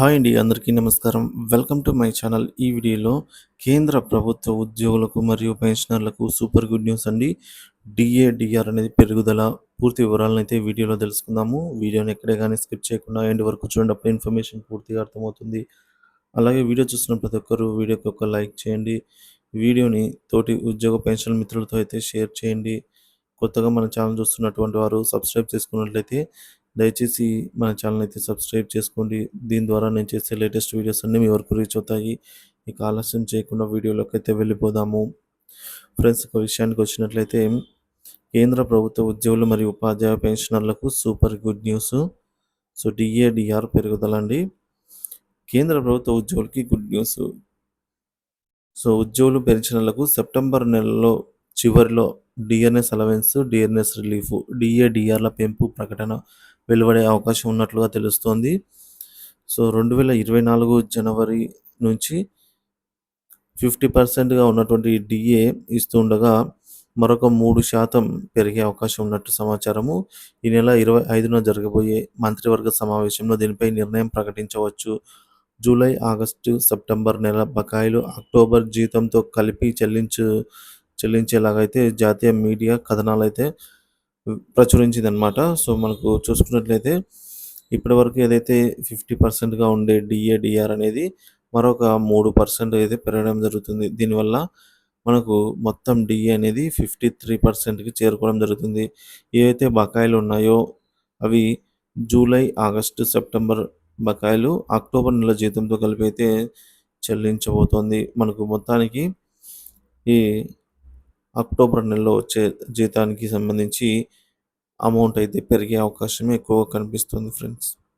Hi అండి అందరికీ నమస్కారం. Welcome to my channel. ఈ వీడియోలో కేంద్ర ప్రభుత్వ ఉద్యోగులకు మరియు పెన్షనర్లకు సూపర్ గుడ్ న్యూస్ అండి. డిఏ డిఆర్ అనేది పెరుగుదల. పూర్తి వివరాలను అయితే వీడియోలో తెలుసుకుందాము. వీడియోని ఎక్కడే కానీ స్కిప్ చేయకుండా ఎండ్ వరకు చూడండి. అప్పుడు ఇన్ఫర్మేషన్ పూర్తిగా అర్థమవుతుంది. అలాగే వీడియో చూస్తున్న ప్రతి ఒక్కరు వీడియోకి ఒక లైక్ చేయండి. వీడియోని తోటి ఉద్యోగ పెన్షన్ మిత్రులతో అయితే షేర్ చేయండి. కొత్తగా మన ఛానల్ చూస్తున్నటువంటి వారు సబ్స్క్రైబ్ చేసుకున్నట్లయితే దయచేసి మన ఛానల్ అయితే సబ్స్క్రైబ్ చేసుకోండి. దీని ద్వారా నేను చేసే లేటెస్ట్ వీడియోస్ అన్నీ మీ వరకు రీచ్ అవుతాయి. మీకు ఆలస్యం చేయకుండా వీడియోలోకి అయితే వెళ్ళిపోదాము. ఫ్రెండ్స్ ఒక విషయానికి వచ్చినట్లయితే కేంద్ర ప్రభుత్వ ఉద్యోగులు మరియు ఉపాధ్యాయ పెన్షనర్లకు super good news so DA DR పెరుగుదల అండి కేంద్ర ప్రభుత్వ ఉద్యోగులకి గుడ్ న్యూస్ సో ఉద్యోగులు పెన్షనర్లకు సెప్టెంబర్ నెలలో చివరిలో డిఎన్ఎస్ అలవెన్స్ డిఎన్ఎస్ రిలీఫ్ డిఏడిఆర్ల పెంపు ప్రకటన వెలువడే అవకాశం ఉన్నట్లుగా తెలుస్తోంది. సో రెండు వేల ఇరవై నాలుగు జనవరి నుంచి ఫిఫ్టీ పర్సెంట్గా ఉన్నటువంటి డిఏ ఇస్తుండగా మరొక మూడు శాతం పెరిగే అవకాశం ఉన్నట్టు సమాచారము. ఈ నెల ఇరవై ఐదున జరగబోయే మంత్రివర్గ సమావేశంలో దీనిపై నిర్ణయం ప్రకటించవచ్చు. జూలై ఆగస్టు సెప్టెంబర్ నెల బకాయిలు అక్టోబర్ జీతంతో కలిపి చెల్లించు చెల్లించేలాగైతే జాతీయ మీడియా కథనాలు అయితే ప్రచురించింది అనమాట సో మనకు చూసుకున్నట్లయితే ఇప్పటివరకు ఏదైతే ఫిఫ్టీ పర్సెంట్గా ఉండే డిఏడిఆర్ అనేది మరొక మూడు పర్సెంట్ అయితే పెరగడం జరుగుతుంది. దీనివల్ల మనకు మొత్తం డిఏ అనేది ఫిఫ్టీ త్రీ పర్సెంట్కి చేరుకోవడం జరుగుతుంది. ఏవైతే బకాయిలు ఉన్నాయో అవి జూలై ఆగస్టు సెప్టెంబర్ బకాయిలు అక్టోబర్ నెల జీతంతో కలిపి అయితే చెల్లించబోతోంది. మనకు మొత్తానికి ఈ అక్టోబర్ నెలలో వచ్చే జీతానికి సంబంధించి అమౌంట్ అయితే పెరిగే అవకాశం ఎక్కువగా కనిపిస్తుంది ఫ్రెండ్స్.